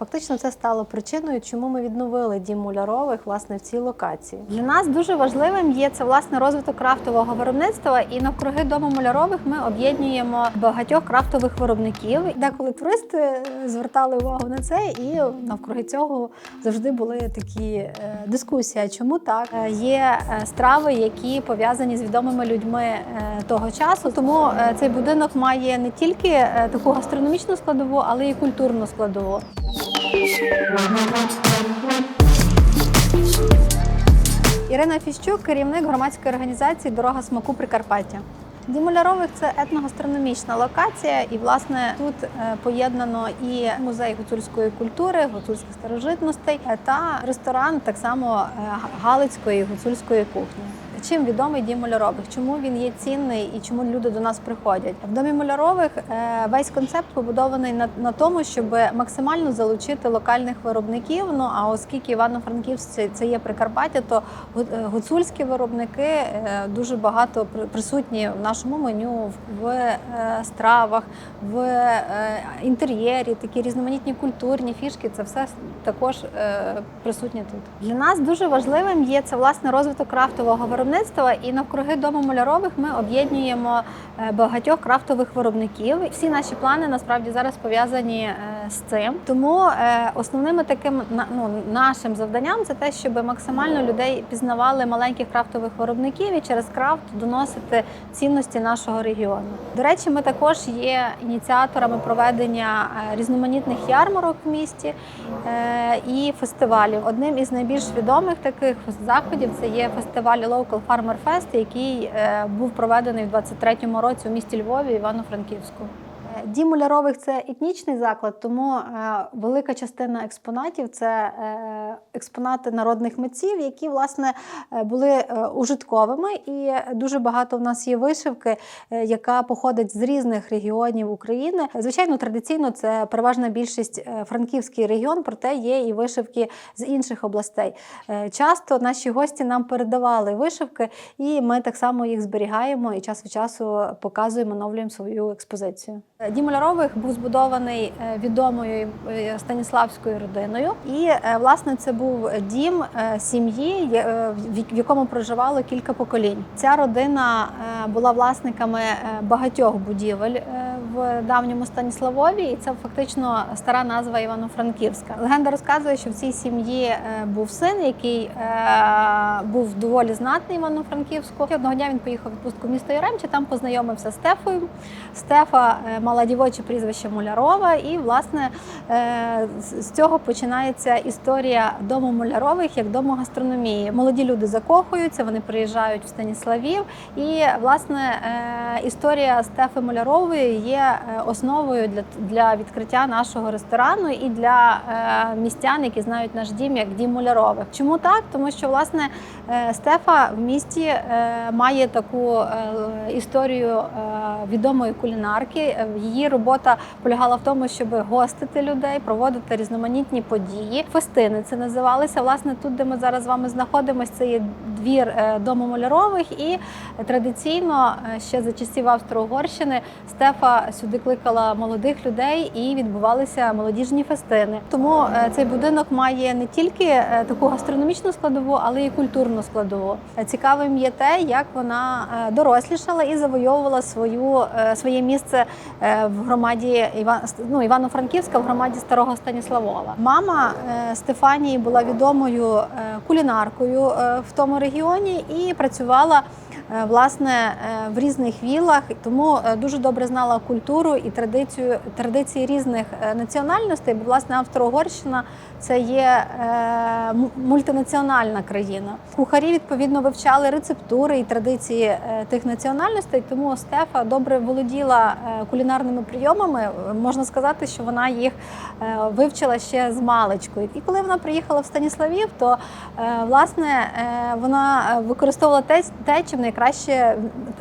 Фактично, це стало причиною, чому ми відновили дім мулярових власне в цій локації. Для нас дуже важливим є це власне розвиток крафтового виробництва. І навкруги дому мулярових ми об'єднуємо багатьох крафтових виробників. Деколи туристи е, звертали увагу на це, і навкруги цього завжди були такі е, дискусії. Чому так Е, є страви, які пов'язані з відомими людьми того часу. Тому цей будинок має не тільки таку гастрономічну складову, але й культурну складову. Ірина Фіщук, керівник громадської організації Дорога смаку Прикарпаття. Дім Мулярових це етногастрономічна локація, і власне тут е, поєднано і музей гуцульської культури, гуцульських старожитностей е, та ресторан так само е, галицької гуцульської кухні. Чим відомий дім Мулярових? Чому він є цінний і чому люди до нас приходять? В домі Мулярових е, весь концепт побудований на, на тому, щоб максимально залучити локальних виробників. Ну а оскільки Івано-Франківськ це, є Прикарпаття, то е, гуцульські виробники е, дуже багато присутні в нашому меню, в, стравах, в інтер'єрі, такі різноманітні культурні фішки. Це все також присутнє тут. Для нас дуже важливим є це власне розвиток крафтового виробництва. І навкруги дому мулярових ми об'єднуємо е, багатьох крафтових виробників. Всі наші плани насправді зараз пов'язані е, з цим. Тому е, основним таким ну, нашим завданням це те, щоб максимально людей пізнавали маленьких крафтових виробників і через крафт доносити цінності нашого регіону. До речі, ми також є ініціаторами проведення різноманітних ярмарок в місті і фестивалів. Одним із найбільш відомих таких заходів це є фестиваль Local Farmer Fest, який е, був проведений в 23-му році у місті Львові, Івано-Франківську. Дім Мулярових це етнічний заклад, тому е, велика частина експонатів це е, експонати народних митців, які власне е, були ужитковими. І дуже багато в нас є вишивки, яка походить з різних регіонів України. Звичайно, традиційно це переважна більшість франківський регіон, проте є і вишивки з інших областей. Часто наші гості нам передавали вишивки, і ми так само їх зберігаємо і час від часу показуємо, оновлюємо свою експозицію. Дім Малярових був збудований е, відомою е, станіславською родиною, і е, власне це був дім сім'ї, в якому проживало кілька поколінь. Ця родина була власниками багатьох будівель в давньому Станіславові, і це фактично стара назва Івано-Франківська. Легенда розказує, що в цій сім'ї е, був син, який е, був доволі знатний Івано-Франківську. Одного дня він поїхав у відпустку в місто Яремче, там познайомився з Стефою. Стефа е, мала дівоче прізвище Мулярова, і власне з цього починається історія дому Мулярових як дому гастрономії. Молоді люди закохуються, вони приїжджають в Станіславів, і власне історія Стефи Мулярової є е, основою для, для відкриття нашого ресторану і для е, містян, які знають наш дім як дім Мулярових. Чому так? Тому що власне е, Стефа в місті має таку історію відомої кулінарки. Її робота полягала в тому, щоб гостити людей, проводити різноманітні події. Фестини це називалися. Власне, тут, де ми зараз з вами знаходимося, це є двір е, дому. І традиційно е, ще за часів Австро-Угорщини Стефа сюди кликала молодих людей і відбувалися молодіжні фестини. Тому е, цей будинок має не тільки таку гастрономічну складову, але й культурну складову. Цікавим є те, як вона дорослішала і завойовувала свою своє місце в громаді Іван ну, Івано-Франківська в громаді Старого Станіславова. Мама Стефанії була відомою кулінаркою в тому регіоні і працювала. Е, Власне, е, в різних вілах, тому е, дуже добре знала культуру і традицію традиції різних національностей. Бо власне Австро-Угорщина це є мультинаціональна країна. Кухарі відповідно вивчали рецептури і традиції тих національностей. Тому Стефа добре володіла кулінарними прийомами. Можна сказати, що вона їх вивчила ще з маличкою. І коли вона приїхала в Станіславів, то власне вона використовувала те, те, чим найкраще,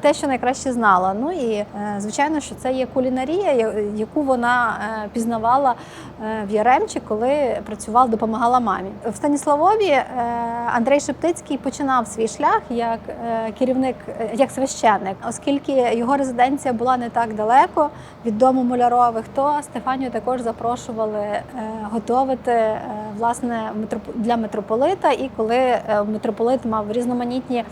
те, що найкраще знала. Ну і е, звичайно, що це є кулінарія, яку вона е, пізнавала е, в Яремчі, коли працювала, допомагала мамі. В Станіславові Андрей Шептицький починав свій шлях як керівник, як священник, оскільки його резиденція була не так далеко від дому Мулярових, то Стефанію також запрошували готувати власне для митрополита. І коли митрополит мав різноманітні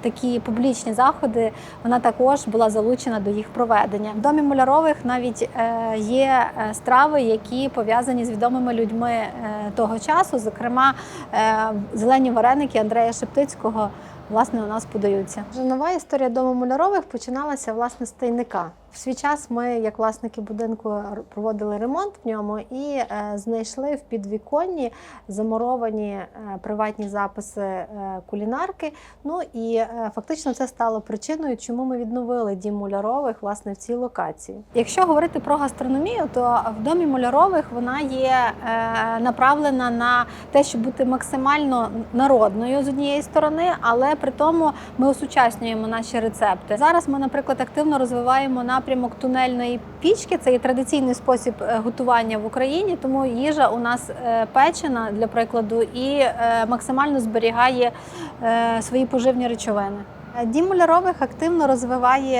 такі публічні заходи, вона також була залучена до їх проведення. В домі Мулярових навіть е, є е, страви, які пов'язані з відомими людьми е, того часу. Зокрема, е, зелені вареники Андрея Шептицького. Власне, у нас подаються. Вже нова історія дому Мулярових починалася власне з тайника. В свій час ми, як власники будинку, проводили ремонт в ньому і е, знайшли в підвіконні замуровані е, приватні записи е, кулінарки. Ну і фактично це стало причиною, чому ми відновили дім Мулярових власне в цій локації. Якщо говорити про гастрономію, то в домі Мулярових вона є направлена на те, щоб бути максимально народною з однієї сторони, але при тому ми осучаснюємо наші рецепти. Зараз ми, наприклад, активно розвиваємо напрямок тунельної пічки. Це є традиційний спосіб е, готування в Україні, тому їжа у нас е, печена для прикладу і е, максимально зберігає свої поживні речовини. Дім Мулярових активно розвиває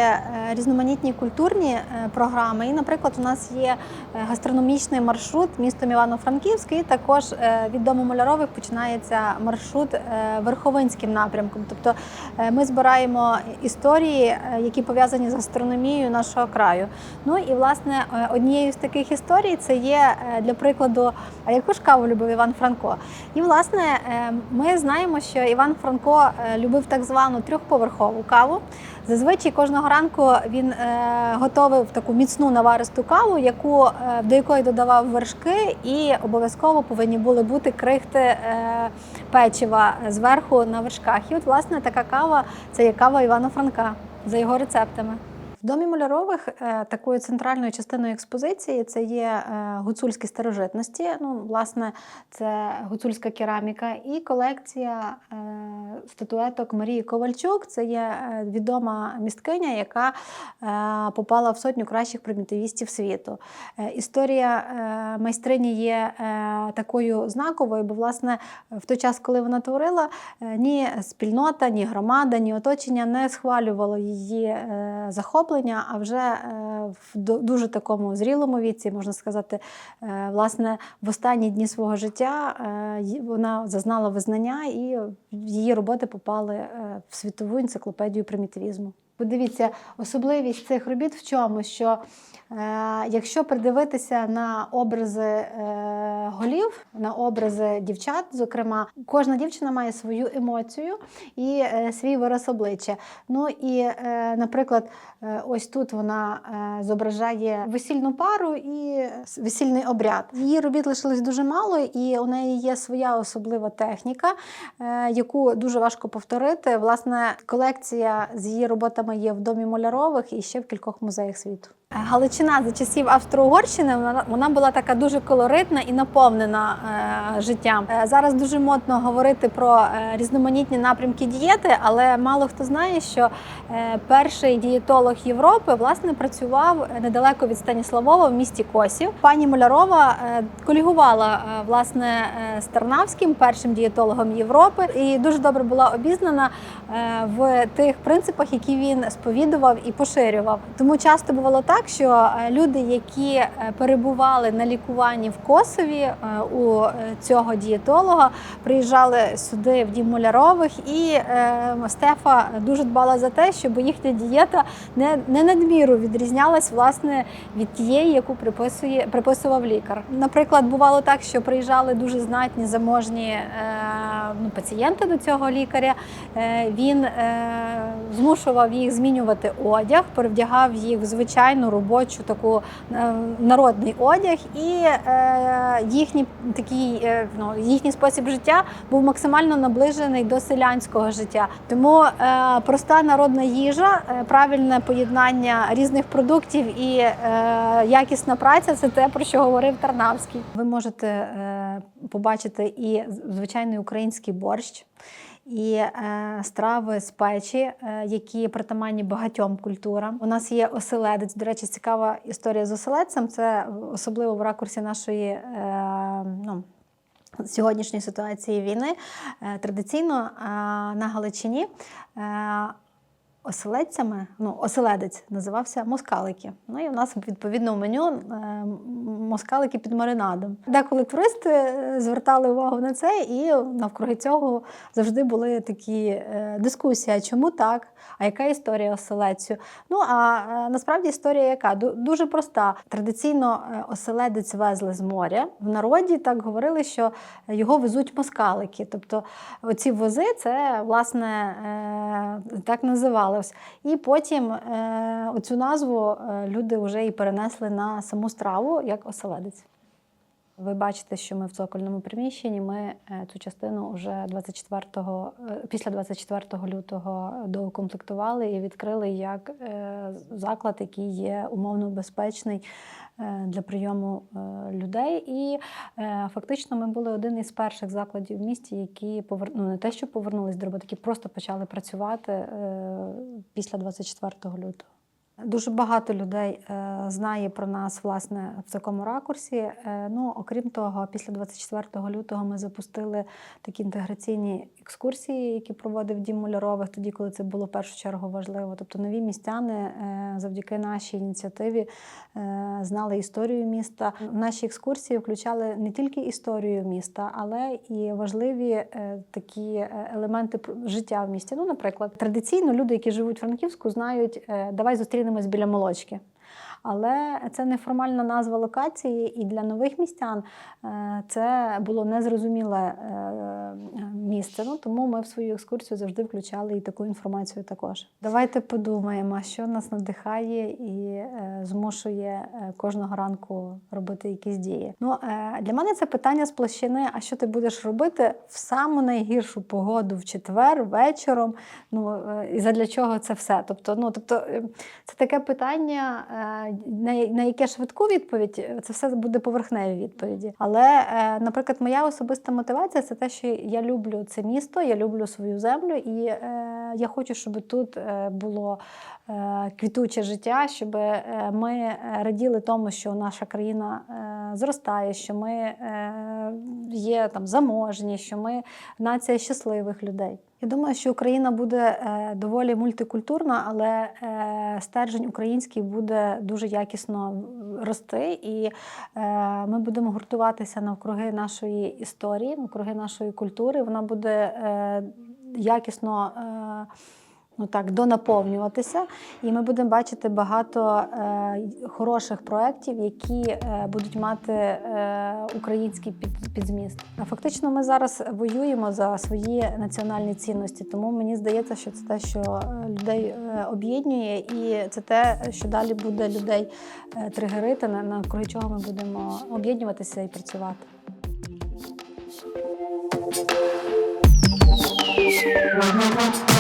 е, різноманітні культурні е, програми. І, наприклад, у нас є е, гастрономічний маршрут містом Івано-Франківський. Також е, від дому Мулярових починається маршрут е, Верховинським напрямком. Тобто е, ми збираємо історії, е, які пов'язані з гастрономією нашого краю. Ну і власне е, однією з таких історій це є е, для прикладу, а яку ж каву любив Іван Франко? І власне е, ми знаємо, що Іван Франко е, любив так звану трьохповерхову каву. Зазвичай кожного ранку він е, готовив таку міцну наваристу каву, яку, е, до якої додавав вершки, і обов'язково повинні були бути крихти е, печива зверху на вершках. І от власне така кава це є кава Івана Франка за його рецептами. В домі Мулярових е, такою центральною частиною експозиції це є е, гуцульські старожитності. Ну, власне, це гуцульська кераміка і колекція е, статуеток Марії Ковальчук. Це є е, відома місткиня, яка е, попала в сотню кращих примітивістів світу. Е, Історія майстрині є такою знаковою, бо власне в той час, коли вона творила, ні спільнота, ні громада, ні оточення не схвалювало її захоплення. А вже в дуже такому зрілому віці, можна сказати, власне, в останні дні свого життя вона зазнала визнання, і її роботи попали е, в світову енциклопедію примітивізму. Подивіться, особливість цих робіт в чому, що е, якщо придивитися на образи е, голів, на образи дівчат, зокрема, кожна дівчина має свою емоцію і е, свій вираз обличчя. Ну і, е, наприклад, е, ось тут вона е, зображає весільну пару і весільний обряд. Її робіт лишилось дуже мало, і у неї є своя особлива техніка, е, яку дуже важко повторити. Власне, колекція з її роботами є в домі Молярових і ще в кількох музеях світу. Галичина за часів Австро-Угорщини вона, вона була така дуже колоритна і наповнена е, життям. Е, зараз дуже модно говорити про е, різноманітні напрямки дієти, але мало хто знає, що е, перший дієтолог Європи власне працював недалеко від Станіславова в місті Косів. Пані Молярова е, колігувала е, власне е, з Тарнавським, першим дієтологом Європи, і дуже добре була обізнана е, в тих принципах, які він сповідував і поширював. Тому часто бувало так, що е, люди, які е, перебували на лікуванні в Косові е, у цього дієтолога, приїжджали сюди в дім Мулярових, і Стефа дуже дбала за те, щоб їхня дієта не, не надміру відрізнялась власне від тієї, яку приписує приписував лікар. Наприклад, бувало так, що приїжджали дуже знатні заможні ну, пацієнти до цього лікаря. Е, він е, змушував їх змінювати одяг, перевдягав їх в звичайну робочу таку е, народний одяг, і їхній такий ну, їхній спосіб життя був максимально наближений до селянського життя. Тому проста народна їжа, правильне поєднання різних продуктів і якісна праця це те, про що говорив Тарнавський. Ви можете побачити і звичайний український український борщ. І е, страви з печі, е, які притаманні багатьом культурам. У нас є оселедець. До речі, цікава історія з оселедцем. Це особливо в ракурсі нашої е, ну, сьогоднішньої ситуації війни. Е, традиційно е, на Галичині. Е, Оселедцями, ну, оселедець називався москалики. Ну і у нас відповідно в меню москалики під маринадом. Деколи туристи е, звертали увагу на це, і навкруги цього завжди були такі е, дискусії: а чому так? А яка історія оселедцю? Ну а е, насправді історія яка? Дуже проста. Традиційно оселедець везли з моря. В народі так говорили, що його везуть москалики. Тобто оці вози це власне так називалось. І потім оцю назву люди вже і перенесли на саму страву як оселедець. Ви бачите, що ми в цокольному приміщенні. Ми е, цю частину вже 24-го, е, після 24 лютого доукомплектували і відкрили як е, заклад, який є умовно безпечний для прийому людей. І фактично ми були один із перших закладів в місті, які повер... ну, не те, що повернулись до роботи, які просто почали працювати після 24 лютого. Дуже багато людей е, знає про нас власне в такому ракурсі. Е, ну, окрім того, після 24 лютого ми запустили такі інтеграційні екскурсії, які проводив Дім Мулярових, тоді, коли це було в першу чергу важливо. Тобто нові містяни е, завдяки нашій ініціативі знали історію міста. Наші екскурсії включали не тільки історію міста, але і важливі такі елементи життя в місті. Ну, наприклад, традиційно люди, які живуть в Франківську, знають, давай зустрінемось біля молочки. Але це неформальна назва локації, і для нових містян е, це було незрозуміле е, місце. Ну тому ми в свою екскурсію завжди включали і таку інформацію також. Давайте подумаємо, що нас надихає і е, змушує е, кожного ранку робити якісь дії. Ну е, для мене це питання з площини. А що ти будеш робити в саму найгіршу погоду в четвер вечором? Ну і задля чого це все? Тобто, ну тобто, це таке питання, на, яке швидку відповідь, це все буде поверхневі відповіді. Але, наприклад, моя особиста мотивація це те, що я люблю це місто, я люблю свою землю, і е, я хочу, щоб тут е, було е, квітуче життя, щоб е, ми раділи тому, що наша країна зростає, що ми є там заможні, що ми нація щасливих людей. Я думаю, що Україна буде доволі мультикультурна, але стержень український буде дуже якісно рости, і ми будемо гуртуватися навкруги нашої історії, навкруги нашої культури. Вона буде якісно. Е, Ну так, донаповнюватися, і ми будемо бачити багато е, хороших проєктів, які е, будуть мати український під, підзміст. Фактично, ми зараз воюємо за свої національні цінності, тому мені здається, що це те, що людей об'єднує, і це те, що далі буде людей тригерити, на навкруги чого ми будемо об'єднуватися і працювати. Música